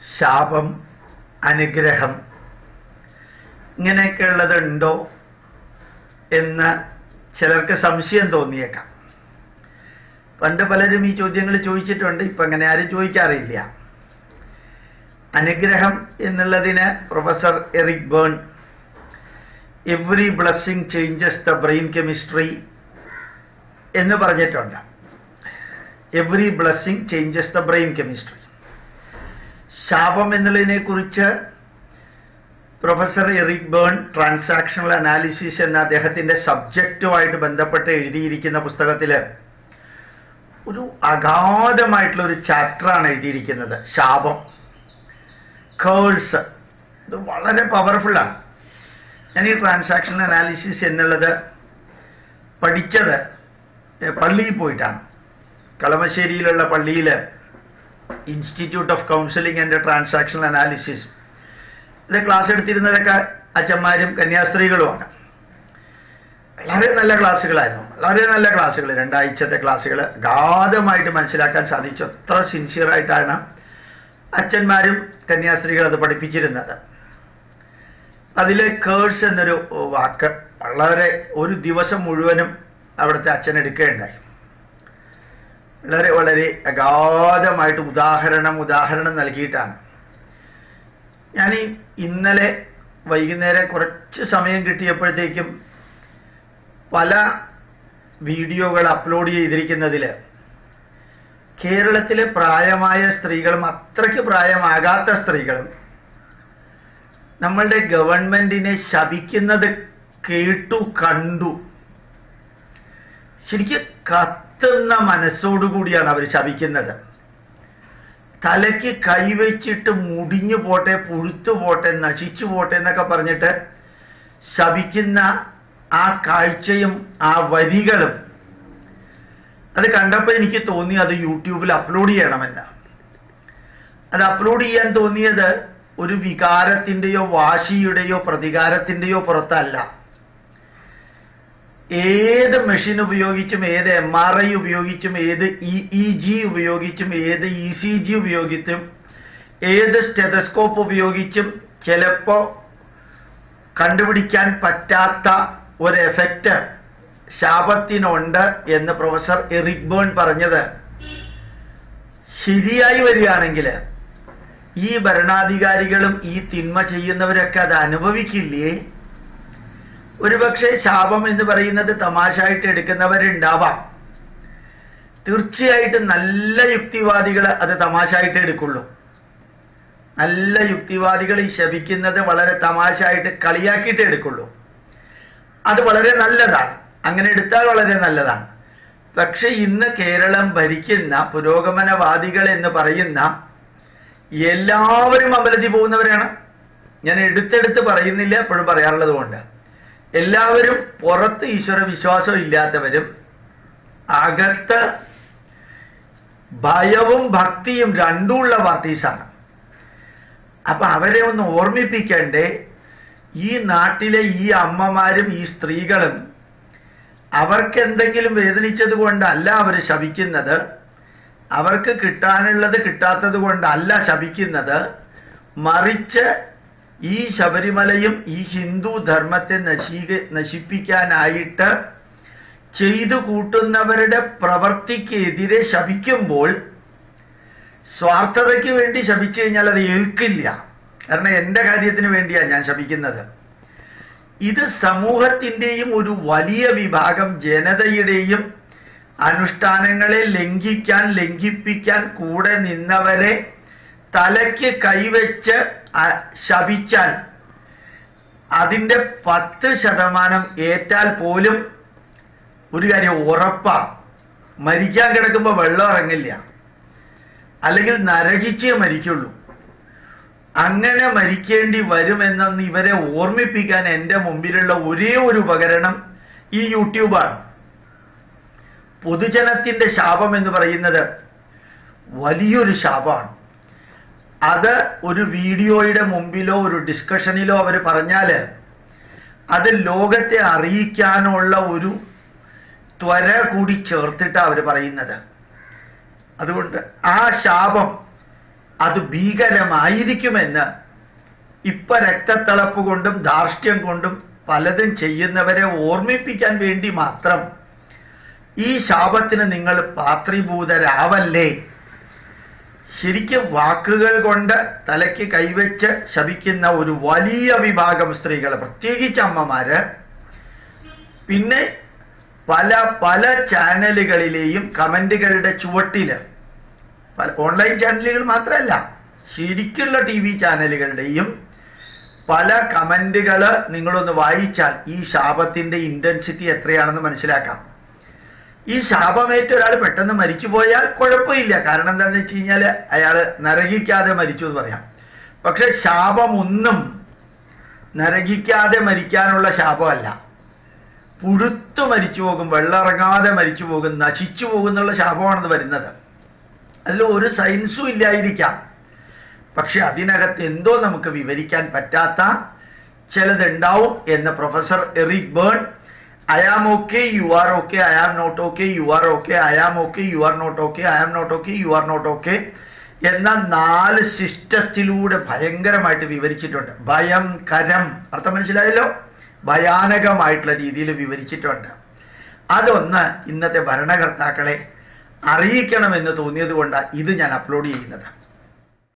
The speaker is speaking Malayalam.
ശാപം അനുഗ്രഹം ഇങ്ങനെയൊക്കെ ഉള്ളതുണ്ടോ എന്ന് ചിലർക്ക് സംശയം തോന്നിയേക്കാം. പണ്ട് പലരും ഈ ചോദ്യങ്ങൾ ചോദിച്ചിട്ടുണ്ട് ഇപ്പൊ അങ്ങനെ ആരും ചോദിക്കാറില്ല. അനുഗ്രഹം എന്നുള്ളതിന് professor Eric Berne every blessing changes the brain chemistry എന്ന് പറഞ്ഞിട്ടുണ്ട്. Every blessing changes the brain chemistry ശാപം എന്നുള്ളതിനെ കുറിച്ച് professor Eric Berne transactional analysis എന്ന അദ്ദേഹത്തിന്റെ സബ്ജക്റ്റുമായിട്ട് ബന്ധപ്പെട്ട് എഴുതിയിരിക്കുന്ന പുസ്തകത്തിൽ ഒരു അഗാധമായിട്ടുള്ള ഒരു ചാപ്റ്ററാണ് എഴുതിയിരിക്കുന്നത്. ശാപം. കേൾസ് ഇത് വളരെ പവർഫുള്ളാണ്. ഞാൻ ഈ ട്രാൻസാക്ഷൻ അനാലിസിസ് എന്നുള്ളത് പഠിച്ചത് പള്ളിയിൽ പോയിട്ടാണ്. കളമശ്ശേരിയിലുള്ള പള്ളിയിൽ institute of counselling and transactional analysis ഇത് ക്ലാസ് എടുത്തിരുന്നവരൊക്കെ അച്ഛന്മാരും കന്യാസ്ത്രീകളുമാണ്. വളരെ നല്ല ക്ലാസ്സുകളായിരുന്നു വളരെ നല്ല ക്ലാസ്സുകൾ രണ്ടാഴ്ചത്തെ ക്ലാസ്സുകൾ ഗാധമായിട്ട് മനസ്സിലാക്കാൻ സാധിച്ചു. അത്ര സിൻസിയറായിട്ടാണ് അച്ഛന്മാരും കന്യാസ്ത്രീകൾ അത് പഠിപ്പിച്ചിരുന്നത്. അതിലെ കേഴ്സ് എന്നൊരു വാക്ക് വളരെ ഒരു ദിവസം മുഴുവനും അവിടുത്തെ അച്ഛൻ എടുക്കുകയുണ്ടായി. വളരെ വളരെ അഗാധമായിട്ട് ഉദാഹരണം ഉദാഹരണം നൽകിയിട്ടാണ്. ഞാൻ ഇന്നലെ വൈകുന്നേരം കുറച്ച് സമയം കിട്ടിയപ്പോഴത്തേക്കും പല വീഡിയോകൾ അപ്ലോഡ് ചെയ്തിരിക്കുന്നതിൽ കേരളത്തിലെ പ്രായമായ സ്ത്രീകളും അത്രയ്ക്ക് പ്രായമാകാത്ത സ്ത്രീകളും നമ്മളുടെ ഗവൺമെന്റിനെ ശപിക്കുന്നത് കേട്ടു കണ്ടു. ശരിക്കും കത്തുന്ന മനസ്സോടുകൂടിയാണ് അവർ ശപിക്കുന്നത്. തലയ്ക്ക് കൈവച്ചിട്ട് മുടിഞ്ഞു പോട്ടെ പുഴുത്തു പോട്ടെ നശിച്ചു പോട്ടെ എന്നൊക്കെ പറഞ്ഞിട്ട് ശപിക്കുന്ന ആ കാഴ്ചയും ആ വരികളും അത് കണ്ടപ്പോൾ എനിക്ക് തോന്നി അത് യൂട്യൂബിൽ അപ്ലോഡ് ചെയ്യണമെന്ന്. അത് അപ്ലോഡ് ചെയ്യാൻ തോന്നിയത് ഒരു വികാരത്തിന്റെയോ വാശിയുടെയോ പ്രതികാരത്തിന്റെയോ പുറത്തല്ല. ഏത് മെഷീൻ ഉപയോഗിച്ചും ഏത് എം ആർ ഐ ഉപയോഗിച്ചും ഏത് ഇ ഇ ജി ഉപയോഗിച്ചും ഏത് ഇ സി ജി ഉപയോഗിച്ചും ഏത് സ്റ്റെതസ്കോപ്പ് ഉപയോഗിച്ചും ചിലപ്പോ കണ്ടുപിടിക്കാൻ പറ്റാത്ത ഒരു എഫക്റ്റ് ശാപത്തിനുണ്ട് എന്ന് പ്രൊഫസർ എറിക് ബേൺ പറഞ്ഞത്. ശരിയായി വരികയാണെങ്കിൽ ഈ ഭരണാധികാരികളും ഈ തിന്മ ചെയ്യുന്നവരൊക്കെ അത് അനുഭവിക്കില്ലേ? ഒരുപക്ഷെ ശാപം എന്ന് പറയുന്നത് തമാശായിട്ട് എടുക്കുന്നവരുണ്ടാവാം. തീർച്ചയായിട്ടും നല്ല യുക്തിവാദികൾ അത് തമാശായിട്ട് എടുക്കുള്ളൂ. നല്ല യുക്തിവാദികൾ ഈ ശപിക്കുന്നത് വളരെ തമാശായിട്ട് കളിയാക്കിയിട്ട് എടുക്കുള്ളൂ. അത് വളരെ നല്ലതാണ്. അങ്ങനെ എടുത്താൽ വളരെ നല്ലതാണ്. പക്ഷെ ഇന്ന് കേരളം ഭരിക്കുന്ന പുരോഗമനവാദികൾ എന്ന് പറയുന്ന എല്ലാവരും അമ്പലത്തിൽ പോകുന്നവരാണ്. ഞാൻ എടുത്തെടുത്ത് പറയുന്നില്ല എപ്പോഴും പറയാറുള്ളത് കൊണ്ട്. എല്ലാവരും പുറത്ത് ഈശ്വര വിശ്വാസം ഇല്ലാത്തവരും അകത്ത് ഭയവും ഭക്തിയും രണ്ടുമുള്ള പാർട്ടീസാണ്. അപ്പൊ അവരെ ഒന്ന് ഓർമ്മിപ്പിക്കേണ്ടേ ഈ നാട്ടിലെ ഈ അമ്മമാരും ഈ സ്ത്രീകളും അവർക്ക് എന്തെങ്കിലും വേദനിച്ചത് കൊണ്ടല്ല അവർ ശപിക്കുന്നത് അവർക്ക് കിട്ടാനുള്ളത് കിട്ടാത്തത് കൊണ്ടല്ല ശപിക്കുന്നത് മറിച്ച് ഈ ശബരിമലയും ഈ ഹിന്ദു ധർമ്മത്തെ നശീക നശിപ്പിക്കാനായിട്ട് ചെയ്തു കൂട്ടുന്നവരുടെ പ്രവർത്തിക്കെതിരെ ശപിക്കുമ്പോൾ സ്വാർത്ഥതയ്ക്ക് വേണ്ടി ശപിച്ചു കഴിഞ്ഞാൽ അത് ഏൽക്കില്ല. കാരണം എന്റെ കാര്യത്തിന് വേണ്ടിയാണ് ഞാൻ ശപിക്കുന്നത്. ഇത് സമൂഹത്തിന്റെയും ഒരു വലിയ വിഭാഗം ജനതയുടെയും അനുഷ്ഠാനങ്ങളെ ലംഘിക്കാൻ ലംഘിപ്പിക്കാൻ കൂടെ നിന്നവരെ തലയ്ക്ക് കൈവച്ച് ശപിച്ചാൽ അതിന്റെ പത്ത് ശതമാനം ഏറ്റാൽ പോലും ഒരു കാര്യം ഉറപ്പാ. മരിക്കാൻ കിടക്കുമ്പോൾ വെള്ളം ഇറങ്ങില്ല. അല്ലെങ്കിൽ നരകിച്ചേ മരിക്കുള്ളൂ. അങ്ങനെ മരിക്കേണ്ടി വരുമെന്നൊന്ന് ഇവരെ ഓർമ്മിപ്പിക്കാൻ എന്റെ മുമ്പിലുള്ള ഒരേ ഒരു ഉപകരണം ഈ യൂട്യൂബാണ്. പൊതുജനത്തിന്റെ ശാപം എന്ന് പറയുന്നത് വലിയൊരു ശാപമാണ്. അത് ഒരു വീഡിയോയുടെ മുമ്പിലോ ഒരു ഡിസ്കഷനിലോ അവർ പറഞ്ഞാൽ അത് ലോകത്തെ അറിയിക്കാനുള്ള ഒരു ത്വര കൂടി ചേർത്തിട്ടാണ് അവർ പറയുന്നത്. അതുകൊണ്ട് ആ ശാപം അത് ഭീകരമായിരിക്കുമെന്ന് ഇപ്പൊ രക്തത്തിളപ്പ് കൊണ്ടും ധാർഷ്ട്യം കൊണ്ടും പലതും ചെയ്യുന്നവരെ ഓർമ്മിപ്പിക്കാൻ വേണ്ടി മാത്രം ഈ ശാപത്തിന് നിങ്ങൾ പാത്രീഭൂതരാവല്ലേ? ശരിക്കും വാക്കുകൾ കൊണ്ട് തലയ്ക്ക് കൈവച്ച് ശപിക്കുന്ന ഒരു വലിയ വിഭാഗം സ്ത്രീകൾ പ്രത്യേകിച്ച് അമ്മമാര്. പിന്നെ പല പല ചാനലുകളിലെയും കമന്റുകളുടെ ചുവട്ടിൽ ഓൺലൈൻ ചാനലുകൾ മാത്രമല്ല ശരിക്കുള്ള ടി വി ചാനലുകളുടെയും പല കമന്റുകൾ നിങ്ങളൊന്ന് വായിച്ചാൽ ഈ ശാപത്തിന്റെ ഇന്റൻസിറ്റി എത്രയാണെന്ന് മനസ്സിലാക്കാം. ഈ ശാപമേറ്റ ഒരാൾ പെട്ടെന്ന് മരിച്ചു പോയാൽ കുഴപ്പമില്ല. കാരണം എന്താണെന്ന് വെച്ച് കഴിഞ്ഞാൽ അയാൾ നരകിക്കാതെ മരിച്ചു എന്ന് പറയാം. പക്ഷെ ശാപമൊന്നും നരകിക്കാതെ മരിക്കാനുള്ള ശാപമല്ല. പുഴുത്തു മരിച്ചു പോകും വെള്ളമിറങ്ങാതെ മരിച്ചു പോകും നശിച്ചു പോകും എന്നുള്ള ശാപമാണെന്ന് വരുന്നത്. അതിൽ ഒരു സയൻസും ഇല്ലായിരിക്കാം. പക്ഷെ അതിനകത്ത് എന്തോ നമുക്ക് വിവരിക്കാൻ പറ്റാത്ത ചിലതുണ്ടാവും എന്ന് professor Eric Berne I am okay, you are okay, I am not okay, you are okay, I am okay, you are not okay, I am not okay, you are not okay. എന്ന നാല് സിസ്റ്റത്തിലൂടെ ഭയങ്കരമായിട്ട് വിവരിച്ചിട്ടുണ്ട്. ഭയം കരം അർത്ഥം മനസ്സിലായല്ലോ? ഭയാനകമായിട്ടുള്ള രീതിയിൽ വിവരിച്ചിട്ടുണ്ട്. അതൊന്ന് ഇന്നത്തെ ഭരണകർത്താക്കളെ അറിയിക്കണമെന്ന് തോന്നിയത് കൊണ്ടാണ് ഇത് ഞാൻ അപ്ലോഡ് ചെയ്യുന്നത്.